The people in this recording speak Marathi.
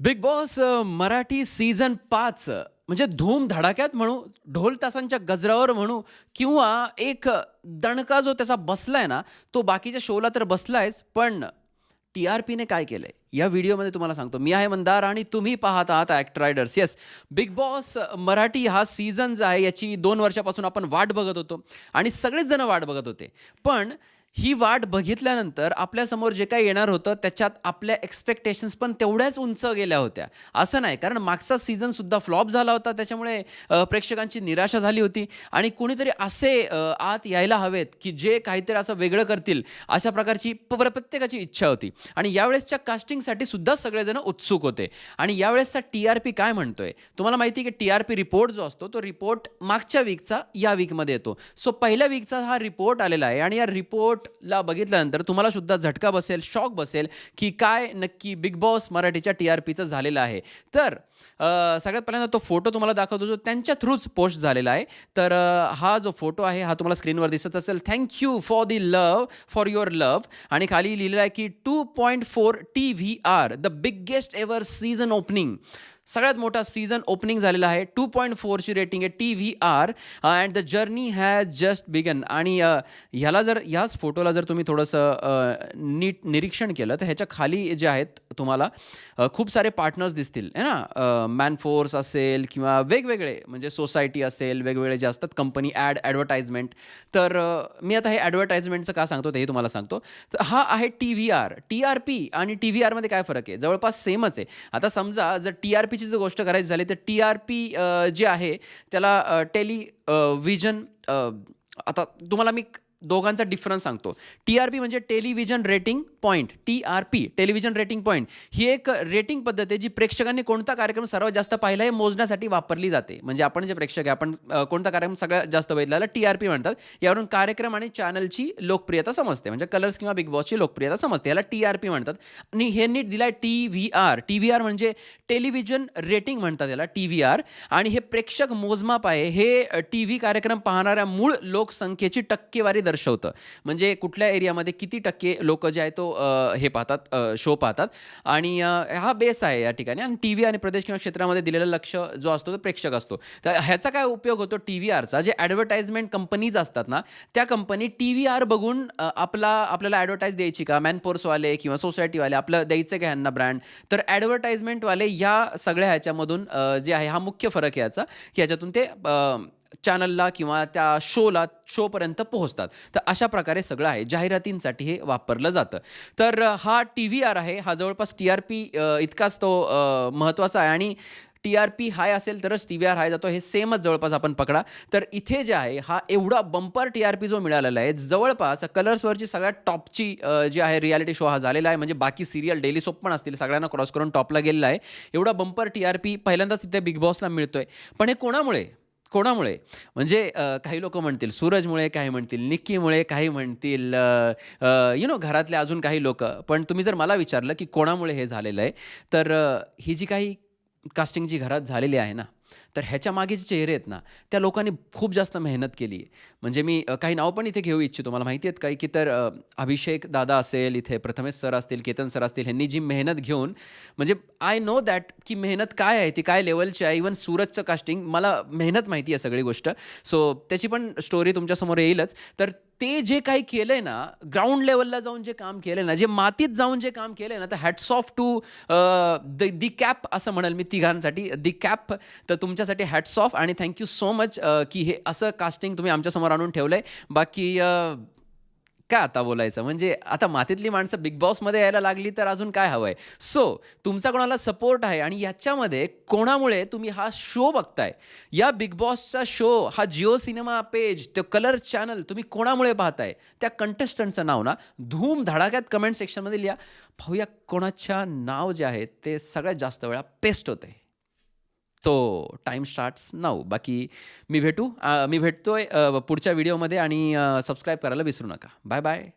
बिग बॉस मराठी सीझन पाच म्हणजे धूम धडाक्यात म्हणू ढोल तासांच्या गजरावर म्हणू किंवा एक दणका जो त्याचा बसलाय ना तो बाकीच्या शोला तर बसलायच पण टी आर पीने काय केलंय? या व्हिडिओमध्ये तुम्हाला सांगतो. मी आहे मंदार आणि तुम्ही पाहत आहात act riders yes Bigg Boss Marathi हा सीझन जो आहे याची दोन वर्षापासून आपण वाट बघत होतो आणि सगळेच जण वाट बघत होते. पण ही वाट बघितल्यानंतर आपल्यासमोर जे काही येणार होतं त्याच्यात आपल्या एक्सपेक्टेशन्स पण तेवढ्याच उंच गेल्या होत्या. असं नाही कारण मागचा सीझनसुद्धा फ्लॉप झाला होता त्याच्यामुळे प्रेक्षकांची निराशा झाली होती. आणि कुणीतरी असे आत यायला हवेत की जे काहीतरी असं वेगळं करतील अशा प्रकारची प- प्र- प्रत्येकाची इच्छा होती. आणि यावेळेसच्या कास्टिंगसाठी सुद्धा सगळेजण उत्सुक होते. आणि यावेळेसचा टी आर पी काय म्हणतोय? तुम्हाला माहिती आहे की टी आर पी रिपोर्ट जो असतो तो रिपोर्ट मागच्या वीकचा या वीकमध्ये येतो. सो पहिल्या वीकचा हा रिपोर्ट आलेला आहे. आणि या रिपोर्ट रिपोर्टला बघितल्यानंतर तुम्हाला सुद्धा झटका बसेल शॉक बसेल की काय नक्की बिग बॉस मराठीच्या टी आर पीचं झालेलं आहे. तर सगळ्यात पहिल्यांदा तो फोटो तुम्हाला दाखवतो जो त्यांच्या थ्रूच पोस्ट झालेला आहे. तर हा जो फोटो आहे हा तुम्हाला स्क्रीनवर दिसत असेल. Thank you for the love for your love आणि खाली लिहिलेलं आहे की two point four T V R the biggest ever season opening सगळ्यात मोठा सीझन ओपनिंग झालेला आहे. टू पॉईंट फोरची रेटिंग आहे T V R and the journey has just begun आणि uh, ह्याला जर ह्याच फोटोला जर तुम्ही थोडंसं uh, नीट निरीक्षण केलं तर ह्याच्या खाली जे आहेत तुम्हाला uh, खूप सारे पार्टनर्स दिसतील. है ना? मॅन फोर्स असेल किंवा वेगवेगळे म्हणजे सोसायटी असेल वेगवेगळे जे असतात कंपनी ॲड ॲडव्हर्टाइजमेंट तर मी आता हे ॲडव्हर्टाइजमेंटचं का सांगतो तेही तुम्हाला सांगतो. तर हा आहे T V R T R P आणि टी व्ही आरमध्ये काय फरक आहे? जवळपास सेमच आहे. आता समजा जर टी आर पी पीची जर गोष्ट करायची झाली तर टी आर पी जे आहे त्याला टेली विजन आता तुम्हाला मी दोघांचा डिफरन्स सांगतो. टी आर पी म्हणजे television rating point T R P television rating point ही एक रेटिंग पद्धत आहे जी प्रेक्षकांनी कोणता कार्यक्रम सर्वात जास्त पाहिला हे मोजण्यासाठी वापरली जाते. म्हणजे आपण जे प्रेक्षक आहे आपण कोणता कार्यक्रम सगळ्यात जास्त बघितला टी आर पी म्हणतात. यावरून कार्यक्रम आणि चॅनलची लोकप्रियता समजते. म्हणजे कलर्स किंवा बिग बॉसची लोकप्रियता समजते. याला टी आर पी म्हणतात. आणि हे नीट दिलाय T V R T V R म्हणजे टेलिव्हिजन रेटिंग म्हणतात याला टी व्ही आर आणि हे प्रेक्षक मोजमाप आहे. हे टी व्ही कार्यक्रम पाहणाऱ्या मूळ लोकसंख्येची टक्केवारी दर्शवतं. म्हणजे कुठल्या एरियामध्ये किती टक्के लोक जे आहे तो हे पाहतात शो पाहतात. आणि हा बेस आहे या ठिकाणी. आणि टी व्ही आणि प्रदेश किंवा क्षेत्रामध्ये दिलेलं लक्ष जो असतो तो प्रेक्षक असतो. तर ह्याचा काय उपयोग होतो टी व्ही आरचा जे ॲडव्हर्टाइजमेंट कंपनीज असतात ना त्या कंपनी टी व्ही आर बघून आपला आपल्याला ॲडव्हर्टाईज द्यायची का? मॅनपोर्सवाले किंवा सोसायटीवाले आपलं द्यायचं का ह्यांना ब्रँड तर ॲडव्हर्टाइजमेंटवाले या सगळ्या ह्याच्यामधून जे आहे हा मुख्य फरक याचा. की ह्याच्यातून ते चॅनलला किंवा त्या शोला शोपर्यंत पोहोचतात. तर अशा प्रकारे सगळं आहे. जाहिरातींसाठी हे वापरलं जातं. तर हा टी व्ही आर आहे. हा जवळपास टी आर पी इतकाच तो महत्त्वाचा आहे. आणि टी आर पी हाय असेल तरच टी व्ही आर हाय जातो. हे सेमच जवळपास आपण पकडा. तर इथे जे आहे हा एवढा बंपर टी आर पी जो मिळालेला आहे जवळपास कलर्सवरची सगळ्यात टॉपची जी आहे रियालिटी शो हा झालेला आहे. म्हणजे बाकी सिरियल डेली सोप पण असतील. सगळ्यांना क्रॉस करून टॉपला गेलेला आहे. एवढा बंपर टी आर पी पहिल्यांदाच इथे बिग बॉसला मिळतोय. पण हे कोणामुळे? कोणामुळे? म्हणजे काही लोक म्हणतील सूरजमुळे काही म्हणतील निक्कीमुळे काही म्हणतील यु नो घरातले अजून काही लोक. पण तुम्ही जर मला विचारलं की कोणामुळे हे झालेलं आहे तर ही जी काही कास्टिंग जी घरात झालेली आहे ना तर ह्याच्या मागे जे चेहरे आहेत ना त्या लोकांनी खूप जास्त मेहनत केली. आहे म्हणजे मी काही नाव पण इथे घेऊ इच्छितो. मला माहिती आहेत काही की तर अभिषेक दादा असेल इथे प्रथमेश सर असतील केतन सर असतील ह्यांनी जी मेहनत घेऊन म्हणजे आय नो दॅट की मेहनत काय आहे ती काय लेवलची आहे इवन सूरजचं कास्टिंग मला मेहनत माहिती आहे सगळी गोष्ट. सो त्याची पण स्टोरी तुमच्यासमोर येईलच. तर ते जे काही केलंय ना ग्राउंड लेवलला जाऊन जे काम केलंय ना जे मातीत जाऊन जे काम केलंय ना तर hats off to the the cap असं म्हणेल मी तिघांसाठी. दी कॅप तर तुमच्यासाठी हॅट्स ऑफ आणि थँक्यू सो मच की हे असं कास्टिंग तुम्ही आमच्यासमोर आणून ठेवलंय. बाकी काय आता बोलायचं. म्हणजे आता मातीतली माणसं बिग बॉसमध्ये यायला लागली तर अजून काय हवंय? सो तुमचा कोणाला सपोर्ट आहे आणि याच्यामध्ये कोणामुळे तुम्ही हा शो बघताय? या बिग बॉसचा शो हा जिओ सिनेमा पेज ते कलर चॅनल तुम्ही कोणामुळे पाहताय? त्या कंटेस्टंटचं नाव ना धूम धडाक्यात कमेंट सेक्शनमध्ये लिहा. पाहूया कोणाच्या नाव जे आहे ते सगळ्यात जास्त वेळा पेस्ट होते तो टाईम स्टार्ट्स नाऊ बाकी मी भेटू. मी भेटतोय पुढच्या व्हिडिओमध्ये आणि सबस्क्राईब करायला विसरू नका. Bye bye